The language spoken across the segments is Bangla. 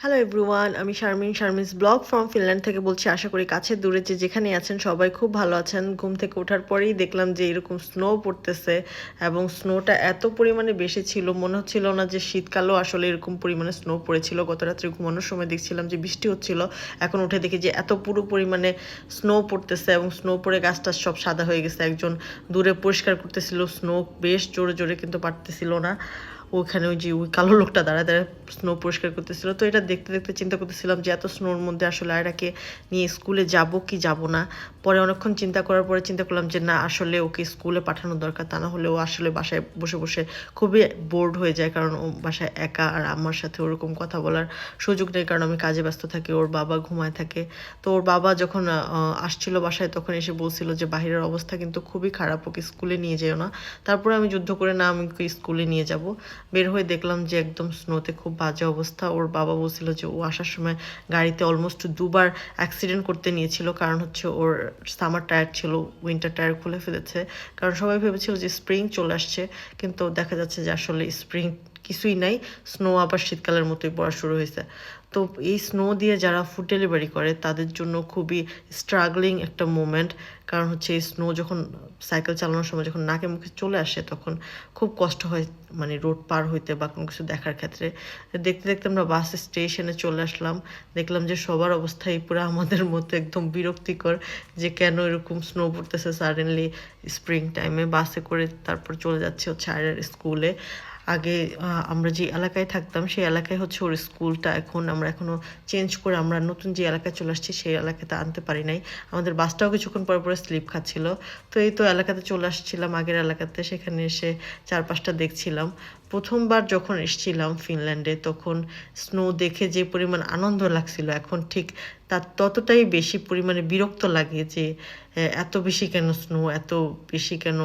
হ্যালো এভরিওয়ান আমি Sharmin, Sharmin's blog from Finland থেকে বলছি, আশা করি কাছে দূরে যে যেখানে আছেন সবাই খুব ভালো আছেন। ঘুম থেকে ওঠার পরেই দেখলাম যে এরকম স্নো পড়তেছে এবং স্নোটা এত পরিমাণে বেশি ছিল, মনে হচ্ছিল না যে শীতকালও আসলে এরকম পরিমাণে স্নো পড়েছিল। গত রাত্রে ঘুমানোর সময় দেখছিলাম যে বৃষ্টি হচ্ছিল। এখন উঠে দেখি যে এত পুরো পরিমাণে স্নো পড়তেছে এবং স্নো পড়ে গাছটা সব সাদা হয়ে গেছে। একজন দূরে পরিষ্কার করতেছিল স্নো বেশ জোরে জোরে কিন্তু পারতেছিল না। ওখানে ওই যে ওই কালো লোকটা দাঁড়ায় দাঁড়ায় স্নো পরিষ্কার করতেছিল। তো এটা দেখতে দেখতে চিন্তা করতেছিলাম যে এত স্নোর মধ্যে আসলে আয়রাকে নিয়ে স্কুলে যাব কি যাব না? পরে অনেকক্ষণ চিন্তা করার পরে চিন্তা করলাম যে, না, আসলে ওকে স্কুলে পাঠানো দরকার, তা না হলে ও আসলে বাসায় বসে বসে খুবই বোর্ড হয়ে যায়, কারণ ও বাসায় একা আর আমার সাথে ওরকম কথা বলার সুযোগ নেই, কারণ আমি কাজে ব্যস্ত থাকি, ওর বাবা ঘুমায় থাকে। তো ওর বাবা যখন আসছিল বাসায়, তখন এসে বলছিল যে, বাহিরের অবস্থা কিন্তু খুবই খারাপ, ওকে স্কুলে নিয়ে যেও না। তারপরে আমি যুদ্ধ করে, না, আমি ওকে স্কুলে নিয়ে যাব। বের হয়ে দেখলাম যে, একদম স্নোতে খুব বাজে অবস্থা। ওর বাবা বলছিল যে, ও আসার সময় গাড়িতে অলমোস্ট দুবার অ্যাক্সিডেন্ট করতে নিয়েছিল, কারণ হচ্ছে ওর সামার টায়ার ছিল উইন্টার টায়ার খুলে ফেলেছে। কারণ সবাই ভেবেছিল যে স্প্রিং চলে আসছে, কিন্তু দেখা যাচ্ছে যে আসলে স্প্রিং কিছুই নাই। স্নো আবার শীতকালের মতোই পড়া শুরু হয়েছে। তো এই স্নো দিয়ে যারা ফুড ডেলিভারি করে, তাদের জন্য খুবই স্ট্রাগলিং একটা মোমেন্ট কারণ হচ্ছে এই স্নো যখন সাইকেল চালানোর সময় যখন নাকে মুখে চলে আসে, তখন খুব কষ্ট হয় মানে রোড পার হইতে বা কোনো কিছু দেখার ক্ষেত্রে। দেখতে দেখতে আমরা বাস স্টেশনে চলে আসলাম। দেখলাম যে সবার অবস্থাই পুরো আমাদের মতো একদম বিরক্তিকর যে কেন এরকম স্নো পড়তেছে সাডেনলি স্প্রিং টাইমে বাসে করে তারপর চলে যাচ্ছে হচ্ছে আয়রার স্কুলে আগে আমরা যে এলাকায় থাকতাম, সেই এলাকায় হচ্ছে ওর স্কুলটা এখন আমরা এখনও চেঞ্জ করে আমরা নতুন যে এলাকায় চলে আসছি, সেই এলাকাতে আনতে পারি নাই। আমাদের বাসটাও কিছুক্ষণ পর পরে স্লিপ খাচ্ছিল। তো এই তো এলাকাতে চলে আসছিলাম, আগের এলাকাতে। সেখানে এসে চারপাশটা দেখছিলাম। প্রথমবার যখন এসেছিলাম ফিনল্যান্ডে, তখন স্নো দেখে যে পরিমাণ আনন্দ লাগছিল, এখন ঠিক তার ততটাই বেশি পরিমাণে বিরক্ত লাগে যে এত বেশি কেন স্নো এত বেশি কেন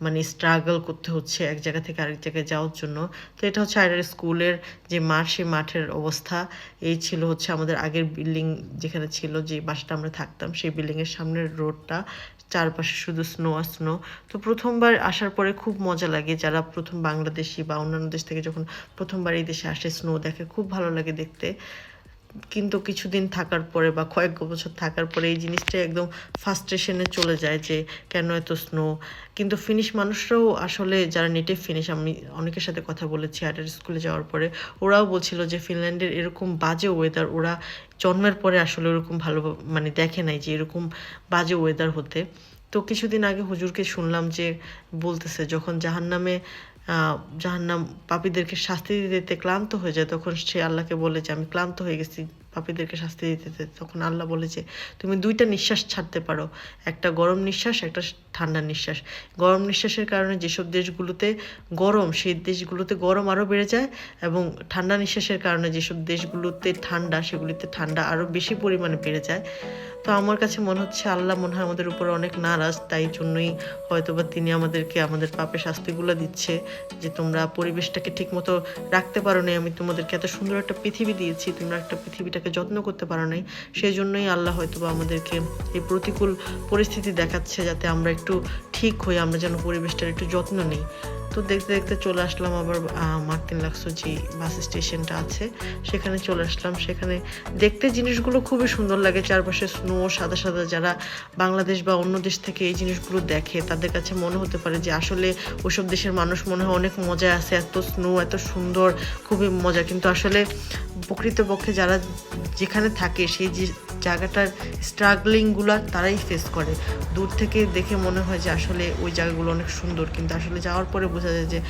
মানে স্ট্রাগল করতে হচ্ছে এক জায়গা থেকে আরেক জায়গায় যাওয়ার জন্য। তো এটা হচ্ছে আইডার স্কুলের যে মাঠ, সেই মাঠের অবস্থা। এই ছিল হচ্ছে আমাদের আগের বিল্ডিং যেখানে ছিল যে বাসাটা আমরা থাকতাম, সেই বিল্ডিংয়ের সামনের রোডটা। চারপাশে শুধু স্নো আর স্নো তো প্রথমবার আসার পরে খুব মজা লাগে। যারা প্রথম বাংলাদেশি বা অন্যান্য দেশ থেকে যখন প্রথমবার এই দেশে আসে স্নো দেখে খুব ভালো লাগে দেখতে। কিন্তু কিছুদিন থাকার পরে বা কয়েক বছর থাকার পরে এই জিনিসটা একদম ফার্স্ট্রেশনে চলে যায় যে কেন এত স্নো কিন্তু ফিনিশ মানুষরাও আসলে যারা নেটিভ ফিনিশ আমি অনেকের সাথে কথা বলেছি আর্টের স্কুলে যাওয়ার পরে, ওরাও বলছিল যে ফিনল্যান্ডের এরকম বাজে ওয়েদার ওরা জন্মের পরে আসলে ওরকম ভালো মানে দেখে নাই যে এরকম বাজে ওয়েদার হতে। তো কিছুদিন আগে হুজুরকে শুনলাম যে বলতেছে, যখন জাহান্নামে জাহান্নাম পাপীদেরকে শাস্তি দিতে ক্লান্ত হয়ে যায়। তখন সে আল্লাহকে বলে যে, আমি ক্লান্ত হয়ে গেছি পাপীদেরকে শাস্তি দিতে দিতে। তখন আল্লাহ বলে যে, তুমি দুইটা নিঃশ্বাস ছাড়তে পারো। একটা গরম নিঃশ্বাস, একটা ঠান্ডা নিঃশ্বাস। গরম নিঃশ্বাসের কারণে যেসব দেশগুলোতে গরম, সেই দেশগুলোতে গরম আরও বেড়ে যায় এবং ঠান্ডা নিঃশ্বাসের কারণে যেসব দেশগুলোতে ঠান্ডা, সেগুলিতে ঠান্ডা আরও বেশি পরিমাণে বেড়ে যায়। তো আমার কাছে মনে হচ্ছে আল্লাহ মনে হয় আমাদের উপরে অনেক নারাজ, তাই জন্যই হয়তোবা তিনি আমাদেরকে আমাদের পাপের শাস্তিগুলো দিচ্ছে যে তোমরা পরিবেশটাকে ঠিকমতো রাখতে পারো নাই। আমি তোমাদেরকে এত সুন্দর একটা পৃথিবী দিয়েছি, তোমরা একটা পৃথিবীটাকে যত্ন করতে পারো নাই। সেই জন্যই আল্লাহ হয়তোবা আমাদেরকে এই প্রতিকূল পরিস্থিতি দেখাচ্ছে যাতে আমরা একটু ঠিক হই, আমরা যেন পরিবেশটার একটু যত্ন নিই। তো দেখতে দেখতে চলে আসলাম আবার মার্তিন লাক্সো যে বাস স্টেশনটা আছে। সেখানে চলে আসলাম। সেখানে দেখতে জিনিসগুলো খুবই সুন্দর লাগে। চারপাশে স্নো সাদা সাদা যারা বাংলাদেশ বা অন্য দেশ থেকে এই জিনিসগুলো দেখে, তাদের কাছে মনে হতে পারে যে আসলে ওইসব দেশের মানুষ মনে হয় অনেক মজা আছে। এত স্নো এত সুন্দর, খুবই মজা। কিন্তু আসলে প্রকৃতপক্ষে যারা যেখানে থাকে, সেই জায়গাটার স্ট্রাগলিংগুলো তারাই ফেস করে। দূর থেকে দেখে মনে হয় যে আসলে ওই জায়গাগুলো অনেক সুন্দর। কিন্তু আসলে যাওয়ার পরে বোঝা যায় যে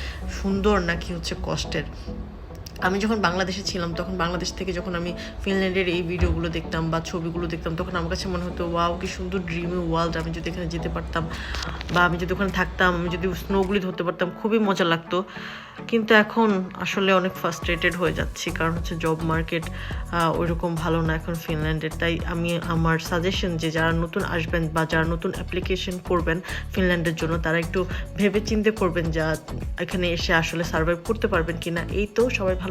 সুন্দর নাকি হচ্ছে কষ্টের। আমি যখন বাংলাদেশে ছিলাম, তখন বাংলাদেশ থেকে যখন আমি ফিনল্যান্ডের এই ভিডিওগুলো দেখতাম বা ছবিগুলো দেখতাম, তখন আমার কাছে মনে হতো, ওয়াও, কি সুন্দর ড্রিমি ওয়ার্ল্ড আমি যদি এখানে যেতে পারতাম বা আমি যদি ওখানে থাকতাম, আমি যদি স্নোগুলি ধরতে পারতাম, খুবই মজা লাগতো। কিন্তু এখন আসলে অনেক ফার্স্ট্রেটেড হয়ে যাচ্ছি, কারণ হচ্ছে জব মার্কেট ওইরকম ভালো না এখন ফিনল্যান্ডের। তাই আমি আমার সাজেশন যে যারা নতুন আসবেন বা যারা নতুন অ্যাপ্লিকেশন করবেন ফিনল্যান্ডের জন্য, তারা একটু ভেবে চিন্তে করবেন যা এখানে এসে আসলে সার্ভাইভ করতে পারবেন কিনা। এই তো, সবাই ভালো